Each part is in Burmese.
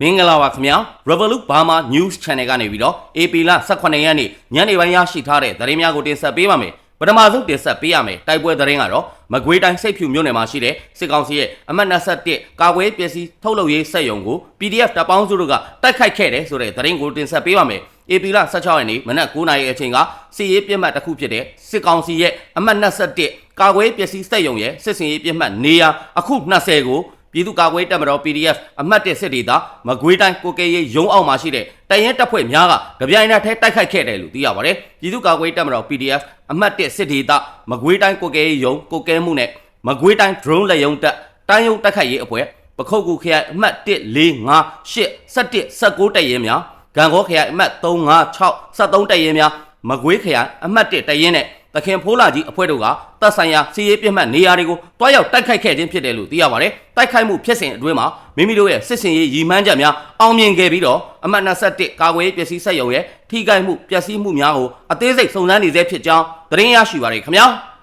မင်္ဂလာပါခင်ဗျာ Revolut Burma News Channel ကနေပြီးတော့ AP လ18ရက်နေ့ညနေပိုင်းရရှိထားတဲ့သတင်းများကိုတင်ဆက်ပေးပါမယ်ပထမဆုံးတင်ဆက်ပေးရမယ်တိုက်ပွဲသတင်းကတော့မကွေးတိုင်းစိတ်ဖြူမြို့နယ်မှာရှိတဲ့စစ်ကောင်စီရဲ့အမှတ်21ကာကွယ်ပစ္စည်းထုတ်လုပ်ရေးစက်ရုံကို PDF တပ်ပေါင်းစုတို့ကတိုက်ခိုက်ခဲ့တယ်ဆိုတဲ့သတင်းကိုတင်ဆက်ပေးပါမယ် AP လ16ရက်နေ့မနက်9:00နာရီအချိန်ကစစ်ရေးပြစ်မှတ်တစ်ခုဖြစ်တဲ့စစ်ကောင်စီရဲ့အမှတ်21ကာကွယ်ပစ္စည်းစက်ရုံရဲ့စစ်စင်ရေးပြစ်မှတ်နေရာအခု20ကို ပြည်သူ့ကာကွယ်တပ်မတော် PDF အမှတ်1စစ်ဒေသမကွေးတိုင်းကိုကဲရေးရုံးအောက်မှာရှိတဲ့တရင်တပ်ဖွဲ့များကကြပြိုင်နဲ့ထဲတိုက်ခိုက်ခဲ့တယ်လို့သိရပါတယ်။ပြည်သူ့ကာကွယ်တပ်မတော် PDF အမှတ်1စစ်ဒေသမကွေးတိုင်းကိုကဲရေးရုံးကိုကဲမှုနဲ့မကွေးတိုင်း drone လက်ရုံးတပ်တိုင်းရုံးတိုက်ခိုက်ရေးအဖွဲ့ပခုတ်ကူခရိုင်အမှတ်1 4 5 8 17 19တပ်ရင်းများဂံကောခရိုင်အမှတ်3 5 6 73တပ်ရင်းများမကွေးခရိုင်အမှတ်1တပ်ရင်းနဲ့ တခင်ဖိုးလာကြီးအဖွဲ့တို့ကတပ်ဆိုင်ရာစီးရေးပြစ်မှတ်နေရာတွေကိုတွားရောက်တိုက်ခိုက်ခဲ့ခြင်းဖြစ်တယ်လို့သိရပါတယ်။တိုက်ခိုက်မှုဖြစ်စဉ်အတွင်းမှာမိမိတို့ရဲ့စစ်စင်ရေးရည်မှန်းချက်များအောင်မြင်ခဲ့ပြီးတော့အမှတ်21ကာကွယ်ရေးပစ္စည်းစက်ရုံရဲ့ထိခိုက်မှုပျက်စီးမှုများကိုအသေးစိတ်စုံစမ်းနေဆဲဖြစ်ကြောင်းသတင်းရရှိပါရခင်ဗျာ။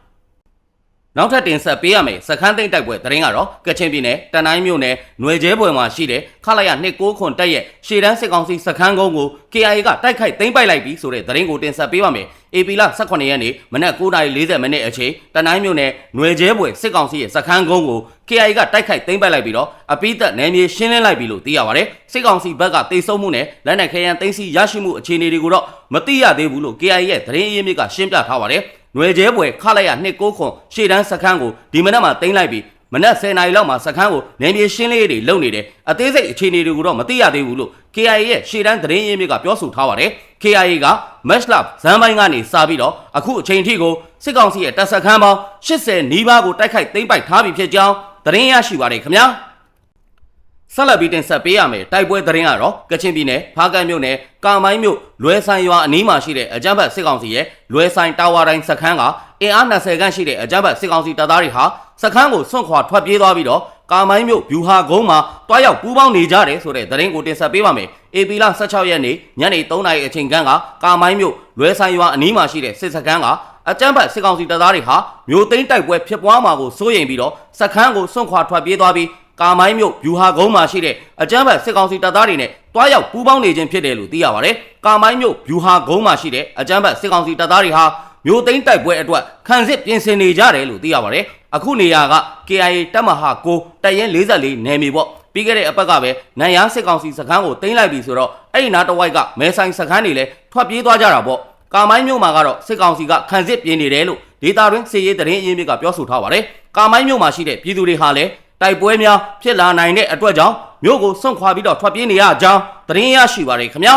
နောက်ထပ်တင်ဆက်ပေးရမယ်စခန်းသိမ်းတိုက်ပွဲသတင်းကတော့ကချင်ပြည်နယ်တနိုင်းမြို့နယ်ຫນွေကျဲပွဲမှာရှိတဲ့ခလာရ29ခွန်တက်ရဲ့ရှေ့တန်းစစ်ကောင်စီစခန်းကုန်းကို KIA ကတိုက်ခိုက်သိမ်းပိုက်လိုက်ပြီးဆိုတဲ့သတင်းကိုတင်ဆက်ပေးပါမယ်။ ဧပြီလ18ရက်နေ့မနက်9:40မိနစ်အချိန်တနိုင်းမြို့နယ်နွယ်ကျဲပွေစစ်ကောင်စီရဲ့စခန်းကုန်းကို KI ကတိုက်ခိုက်သိမ်းပိုက်လိုက်ပြီးတော့အပိသက်နယ်မြေရှင်းလင်းလိုက်ပြီလို့သိရပါတယ်။စစ်ကောင်စီဘက်ကတိတ်ဆုံမှုနဲ့လက်နက်ခဲယမ်းသိမ်းဆည်းရရှိမှုအခြေအနေတွေကိုတော့မသိရသေးဘူးလို့ KI ရဲ့သတင်းရင်းမြစ်ကရှင်းပြထားပါတယ်။နွယ်ကျဲပွေခလိုက်ရ29ခွန်ရှေ့တန်းစခန်းကိုဒီမနက်မှာသိမ်းလိုက်ပြီးမနက်10နာရီလောက်မှာစခန်းကိုနေမြေရှင်းလေးတွေလုပ်နေတယ်အသေးစိတ်အခြေအနေတွေကိုတော့မသိရသေးဘူးလို့ KIA ရဲ့ရှေ့တန်းသတင်းရင်းမြစ်ကပြောဆိုထားပါတယ် KIA က Match Lab ဇန်ပိုင်းကနေစပြီးတော့အခုအချိန်ထိကိုစစ်ကောင်စီရဲ့တပ်စခန်းပေါင်း80နီးပါးကိုတိုက်ခိုက်သိမ်းပိုက်ထားပြီဖြစ်ကြောင်းသတင်းရရှိပါတယ်ခင်ဗျာဆက်လက်ပြီးတင်ဆက်ပေးရမယ်တိုက်ပွဲသတင်းကတော့ကချင်ပြည်နယ်ဖားကန့်မြို့နယ်ကာမိုင်းမြို့လွယ်ဆိုင်ရွာအနီးမှာရှိတဲ့အကြမ်းဖက်စစ်ကောင်စီရဲ့လွယ်ဆိုင်တာဝါတိုင်းစခန်းကအင်အား20ခန့်ရှိတဲ့အကြမ်းဖက်စစ်ကောင်စီတပ်သားတွေဟာစခန်းကိုစွန့်ခွာထွက်ပြေးသွားပြီးတော့ ကာမိုင်းမြို့ဗျူဟာကုန်းမှာတွားရောက်ပူးပေါင်းနေကြတယ်ဆိုတဲ့သတင်းကိုတင်ဆက်ပေးပါမယ်။ AP လ16ရက်နေ့ညနေ3နာရီအချိန်ခန့်ကကာမိုင်းမြို့လွယ်ဆိုင်ရွာအနီးမှာရှိတဲ့စစ်စခန်းကအကြမ်းဖက်စစ်ကောင်စီတပ်သားတွေဟာမြို့သိမ်းတိုက်ပွဲဖြစ်ပွားမှာကိုစိုးရိမ်ပြီးတော့စခန်းကိုစွန့်ခွာထွက်ပြေးသွားပြီးကာမိုင်းမြို့ဗျူဟာကုန်းမှာရှိတဲ့အကြမ်းဖက်စစ်ကောင်စီတပ်သားတွေနဲ့တွားရောက်ပူးပေါင်းနေခြင်းဖြစ်တယ်လို့သိရပါတယ်။ကာမိုင်းမြို့ဗျူဟာကုန်းမှာရှိတဲ့အကြမ်းဖက်စစ်ကောင်စီတပ်သားတွေဟာ မြို့သိမ်းတိုက်ပွဲအတွက်ခံစစ်ပြင်ဆင်နေကြတယ်လို့သိရပါတယ်။အခုနေရာက KIA တပ်မဟာ9တပ်ရင်း44နယ်မြေပေါ့။ပြီးခဲ့တဲ့အပတ်ကပဲနိုင်ရန်စစ်ကောင်စီစခန်းကိုသိမ်းလိုက်ပြီဆိုတော့အဲ့ဒီနားတစ်ဝိုက်ကမဲဆိုင်စခန်းတွေလည်းထွက်ပြေးသွားကြတာပေါ့။ကာမိုင်းမြို့မှာကတော့စစ်ကောင်စီကခံစစ်ပြင်နေတယ်လို့ဒေတာတွင်စစ်ရေးတရင်အရင်းမြစ်ကပြောဆိုထားပါတယ်။ကာမိုင်းမြို့မှာရှိတဲ့ပြည်သူတွေဟာလည်းတိုက်ပွဲများဖြစ်လာနိုင်တဲ့အတွက်ကြောင့်မြို့ကိုစွန့်ခွာပြီးတော့ထွက်ပြေးနေရကြောင်းသတင်းရရှိပါရခင်ဗျာ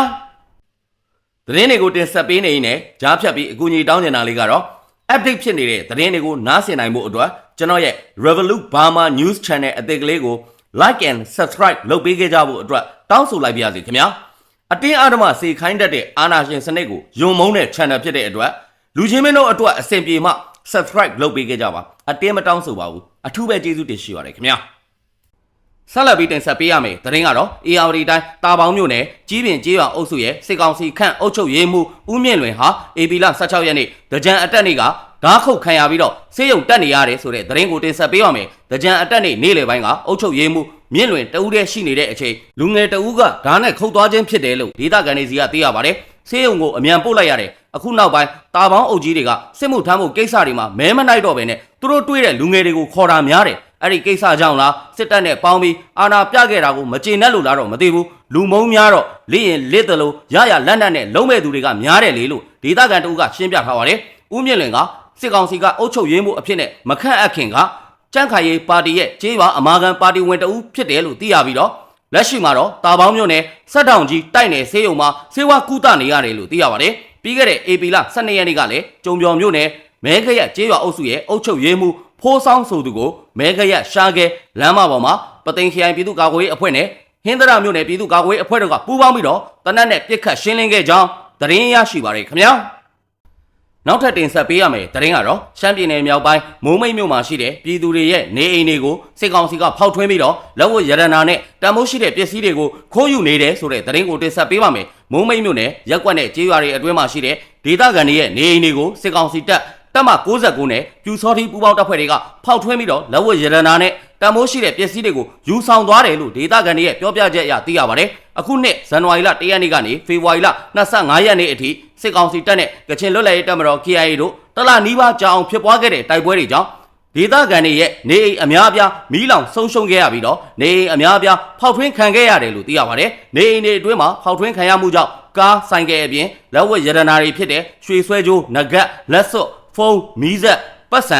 သတင်းတွေကိုတင်ဆက်ပေးနေရင်လည်းကြားဖြတ်ပြီးအကူအညီတောင်းနေတာလေးကတော့ update ဖြစ်နေတဲ့သတင်းတွေကိုနားဆင်နိုင်မှုအတွက်ကျွန်တော်ရဲ့ Revolut Burma News Channel အသစ်ကလေးကို like and subscribe လုပ်ပေးခဲ့ကြဖို့အတွက်တောင်းဆိုလိုက်ပါရစေခင်ဗျာအတင်းအဓမ္မစေခိုင်းတတ်တဲ့အာဏာရှင်စနစ်ကိုယုံမုန်းတဲ့ channel ဖြစ်တဲ့အတွက်လူချင်းမင်းတို့အတွက်အဆင်ပြေမှ subscribe လုပ်ပေးခဲ့ကြပါအတင်းမတောင်းဆိုပါဘူးအထူးပဲကျေးဇူးတင်ရှိပါတယ်ခင်ဗျာ ဆက်လက်ပြီးတင်ဆက်ပေးရမယ်သတင်းကတော့ AR တိုင်းတာပေါင်းမြို့နယ်ကြီးပင်ကျေးရွာအုပ်စုရဲ့စစ်ကောင်စီခန့်အုပ်ချုပ်ရေးမှူးဦးမြင့်လွင်ဟာ AB လ16ရက်နေ့ဒကြံအတက်နေ့ကဓာတ်ခုတ်ခံရပြီးတော့ဆေးရုံတက်နေရတယ်ဆိုတဲ့သတင်းကိုတင်ဆက်ပေးပါမယ်။ဒကြံအတက်နေ့နေ့လယ်ပိုင်းကအုပ်ချုပ်ရေးမှူးမြင့်လွင်တဦးတည်းရှိနေတဲ့အချိန်လူငယ်တဦးကဓာတ်နဲ့ခုတ်သွားခြင်းဖြစ်တယ်လို့ဒေသခံတွေစီကသိရပါတယ်။ဆေးရုံကိုအမြန်ပို့လိုက်ရတယ်။အခုနောက်ပိုင်းတာပေါင်းအုပ်ကြီးတွေကစစ်မှုထမ်းမှုကိစ္စတွေမှာမဲမနိုင်တော့ဘဲနဲ့သူတို့တွေးတဲ့လူငယ်တွေကိုခေါ်တာများတယ်။ အဲ့ဒီကိစ္စကြောင့်လားစစ်တပ်နဲ့ပေါင်းပြီးအာဏာပြခဲ့တာကိုမကျေနပ်လို့လားတော့မသိဘူးလူမုံများတော့လိရင်လစ်တယ်လို့ရရလက်နက်နဲ့လုံးမဲ့သူတွေကများတယ်လေလို့ဒေသခံတဦးကရှင်းပြထားပါတယ်။ဦးမြင့်လွင်ကစစ်ကောင်စီကအုပ်ချုပ်ရေးမှုအဖြစ်နဲ့မခန့်အပ်ခင်ကကြန့်ခိုင်ရေးပါတီရဲ့ကျေးရွာအမာခံပါတီဝင်တဦးဖြစ်တယ်လို့သိရပြီးတော့လက်ရှိမှာတော့တာပေါင်းမြို့နယ်စက်တောင်ကြီးတိုက်နယ်ဆေးရုံမှာဆေးဝါးကုသနေရတယ်လို့သိရပါတယ်။ပြီးခဲ့တဲ့ AP လ12ရက်နေ့ကလည်းကြုံပြော်မြို့နယ်မဲခရက်ကျေးရွာအုပ်စုရဲ့အုပ်ချုပ်ရေးမှု ဖိုးဆောင်ဆိုသူကိုမဲခရက်ရှားခဲလမ်းမပေါ်မှာပသိမ်ခရိုင်ပြည်သူ့ကာကွယ်ရေးအဖွဲ့နဲ့ဟင်းသရမြို့နယ်ပြည်သူ့ကာကွယ်ရေးအဖွဲ့တို့ကပူးပေါင်းပြီးတော့တနက်နဲ့ပြစ်ခတ်ရှင်းလင်းခဲ့ကြောင်းသတင်းရရှိပါရခင်ဗျာ။နောက်ထပ်တင်ဆက်ပေးရမယ်တရင်ကတော့ရှမ်းပြည်နယ်မြောက်ပိုင်းမိုးမိတ်မြို့မှာရှိတဲ့ပြည်သူတွေရဲ့နေအိမ်တွေကိုစစ်ကောင်စီကဖောက်ထွင်းပြီးတော့လက်ဝတ်ရတနာနဲ့တံမိုးရှိတဲ့ပစ္စည်းတွေကိုခိုးယူနေတယ်ဆိုတဲ့တရင်ကိုတင်ဆက်ပေးပါမယ်မိုးမိတ်မြို့နယ်ရက်ကွက်နဲ့ကျေးရွာတွေအတွင်းမှာရှိတဲ့ဒေသခံတွေရဲ့နေအိမ်တွေကိုစစ်ကောင်စီတပ် တပ်မ69နဲ့ပြူစောတိပူပေါင်းတပ်ဖွဲ့တွေကဖောက်ထွင်းပြီးတော့လက်ဝတ်ရတနာနဲ့တန်မိုးရှိတဲ့ပစ္စည်းတွေကိုယူဆောင်သွားတယ်လို့ဒေသခံတွေရဲ့ပြောပြချက်အရသိရပါတယ်အခုနှစ်ဇန်နဝါရီလ1ရက်နေ့ကနေဖေဖော်ဝါရီလ25ရက်နေ့အထိစစ်ကောင်စီတပ်နဲ့ကချင်လွတ်လပ်ရေးတပ်မတော် KIA တို့တလနီးပါးကြာအောင်ဖြစ်ပွားခဲ့တဲ့တိုက်ပွဲတွေကြောင့်ဒေသခံတွေရဲ့နေအိမ်အများအပြားမီးလောင်ဆုံးရှုံးခဲ့ရပြီးတော့နေအိမ်အများအပြားဖောက်ထွင်းခံခဲ့ရတယ်လို့သိရပါတယ်နေအိမ်တွေအတွင်းမှာဖောက်ထွင်းခံရမှုကြောင့်ကားဆိုင်ကယ်အပြင်လက်ဝတ်ရတနာတွေဖြစ်တဲ့ရွှေဆွဲကြိုးနဂတ်လက်စွပ် ဖုန်းမီးစက်ပတ်စံ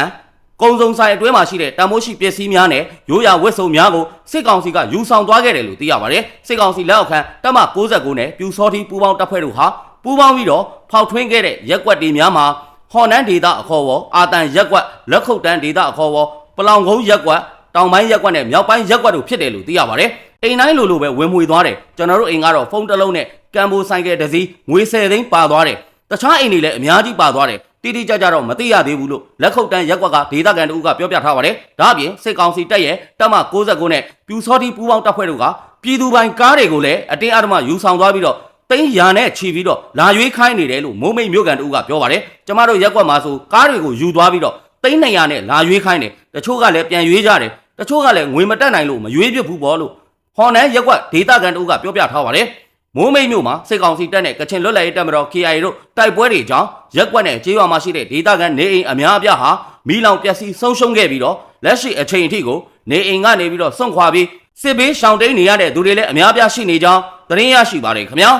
ကုံစုံဆိုင်အတွင်းမှာရှိတဲ့တန်မိုးရှိပစ္စည်းများနဲ့ရိုးရာဝတ်စုံများကိုစစ်ကောင်စီကယူဆောင်သွားခဲ့တယ်လို့သိရပါတယ်။စစ်ကောင်စီလက်အောက်ခံတပ်မ69နဲ့ပြူစောတိပူပေါင်းတပ်ဖွဲ့တို့ဟာပူပေါင်းပြီးတော့ဖောက်ထွင်းခဲ့တဲ့ရက်ကွက်တွေများမှာဟော်နန်းဒေတာအခေါ်ဝေါ်အာတန်ရက်ကွက်လက်ခုတ်တန်းဒေတာအခေါ်ဝေါ်ပလောင်ကုန်းရက်ကွက်တောင်ပိုင်းရက်ကွက်နဲ့မြောက်ပိုင်းရက်ကွက်တို့ဖြစ်တယ်လို့သိရပါတယ်။အိမ်တိုင်းလိုလိုပဲဝင်မွေသွားတယ်ကျွန်တော်တို့အိမ်ကတော့ဖုန်းတစ်လုံးနဲ့ကမ်ဘိုဆိုင်ကယ်တစ်စီးငွေ10သိန်းပါသွားတယ် တခြားအိမ်တွေလည်းအများကြီးပါသွားတယ်တိတိကျကျတော့မသိရသေးဘူးလို့လက်ခုပ်တန်းရက်ကွက်ကဒေသခံတို့ကပြောပြထားပါတယ်။ဒါအပြင်စစ်ကောင်စီတပ်ရဲ့တပ်မ69နဲ့ပြူစောတိပူးပေါင်းတပ်ဖွဲ့တို့ကပြည်သူပိုင်ကားတွေကိုလည်းအတင်းအဓမ္မယူဆောင်သွားပြီးတော့တိန်းရာနဲ့ခြီးပြီးတော့လာရွေးခိုင်းနေတယ်လို့မိုးမိတ်မြို့ကန်တို့ကပြောပါတယ်။ကျမတို့ရက်ကွက်မှာဆိုကားတွေကိုယူသွားပြီးတော့တိန်း200နဲ့လာရွေးခိုင်းတယ်။တချို့ကလည်းပြန်ရွေးကြတယ်။တချို့ကလည်းငွေမတက်နိုင်လို့မရွေးပြဘူးပေါ့လို့ဟော်နန်းရက်ကွက်ဒေသခံတို့ကပြောပြထားပါတယ်။ မိုးမိတ်မြို့မှာစစ်ကောင်စီတပ်နဲ့ကချင်လွတ်လပ်ရေးတပ်မတော် KIA တို့တိုက်ပွဲတွေကြောင့်ရက်ကွက်နဲ့ကျေးရွာမှာရှိတဲ့ဒေသခံနေအိမ်အများအပြားဟာမီးလောင်ပျက်စီးဆုံးရှုံးခဲ့ပြီးတော့လက်ရှိအချိန်အထိကိုနေအိမ်ကနေပြီးတော့စွန့်ခွာပြီးစစ်ဘေးရှောင်တိန်နေရတဲ့သူတွေလည်းအများအပြားရှိနေကြောင်းသတင်းရရှိပါတယ်ခင်ဗျာ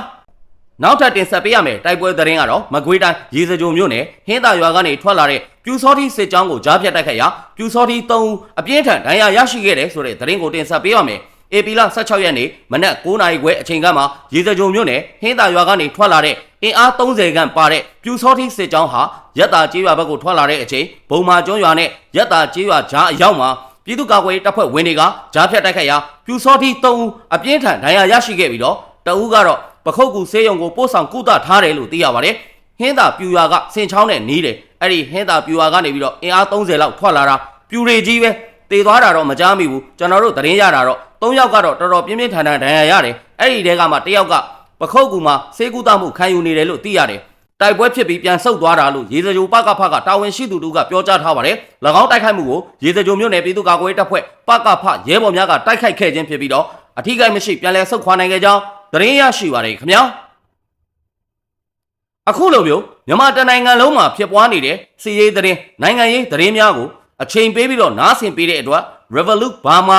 နောက်ထပ်တင်ဆက်ပေးရမယ်တိုက်ပွဲသတင်းကတော့မကွေးတိုင်းရေစကြိုမြို့နယ်ဟင်းသာရွာကနေထွက်လာတဲ့ပြူစောတိစစ်ကြောင်းကိုကြားဖြတ်တိုက်ခတ်ရာပြူစောတိ3ဦးအပြင်းထန်ဒဏ်ရာရရှိခဲ့တယ်ဆိုတဲ့သတင်းကိုတင်ဆက်ပေးရမယ် ဧပြီလ16ရက်နေ့မနက်9:00နာရီခွဲအချိန်ကမှရေစကြုံမြို့နယ်ဟင်းသာရွာကနေထွက်လာတဲ့အင်အား30ခန့်ပါတဲ့ပြူစောတိစစ်ကြောင်းဟာရက်တာကျေးရွာဘက်ကိုထွက်လာတဲ့အချိန်ဘုံမာကျွန်းရွာနဲ့ရက်တာကျေးရွာကြားအရောက်မှာပြည်သူ့ကာကွယ်ရေးတပ်ဖွဲ့ဝင်တွေကကြားဖြတ်တိုက်ခိုက်ရာပြူစောတိ3ဦးအပြင်းထန်ဒဏ်ရာရရှိခဲ့ပြီးတော့တအူးကတော့ပခုတ်ကူဆေးရုံကိုပို့ဆောင်ကုသထားတယ်လို့သိရပါတယ်ဟင်းသာပြူရွာကစင်ချောင်းနဲ့နီးတယ်အဲ့ဒီဟင်းသာပြူရွာကနေပြီးတော့အင်အား30လောက်ထွက်လာတာပြူတွေကြီးပဲတည်သွားတာတော့မကြားမိဘူးကျွန်တော်တို့သတင်းရတာတော့ ၃ယောက်ကတော့တော်တော်ပြင်းပြင်းထန်ထန်ဒဏ်ရာရတယ်အဲ့ဒီတဲကမှတစ်ယောက်ကပခုတ်ကူမှာစေကူတမှုခံယူနေတယ်လို့သိရတယ်တိုက်ပွဲဖြစ်ပြီးပြန်ဆုတ်သွားတာလို့ရေစကြိုပကဖကတာဝန်ရှိသူတို့ကပြောကြားထားပါတယ်၎င်းတိုက်ခိုက်မှုကိုရေစကြိုမြို့နယ်ပြည်သူ့ကာကွယ်ရေးတပ်ဖွဲ့ပကဖရဲဘော်များကတိုက်ခိုက်ခဲ့ခြင်းဖြစ်ပြီးတော့အထူးကိစ္စမရှိပြန်လည်ဆုတ်ခွာနိုင်ခဲ့ကြောင်းသတင်းရရှိပါတယ်ခင်ဗျာအခုလိုမျိုးမြန်မာတနိုင်ငံလုံးမှာဖြစ်ပွားနေတဲ့စီးရေးသတင်းနိုင်ငံရေးသတင်းများကိုအချိန်ပေးပြီးတော့နားဆင်ပေးတဲ့အတွက် Revolut Burma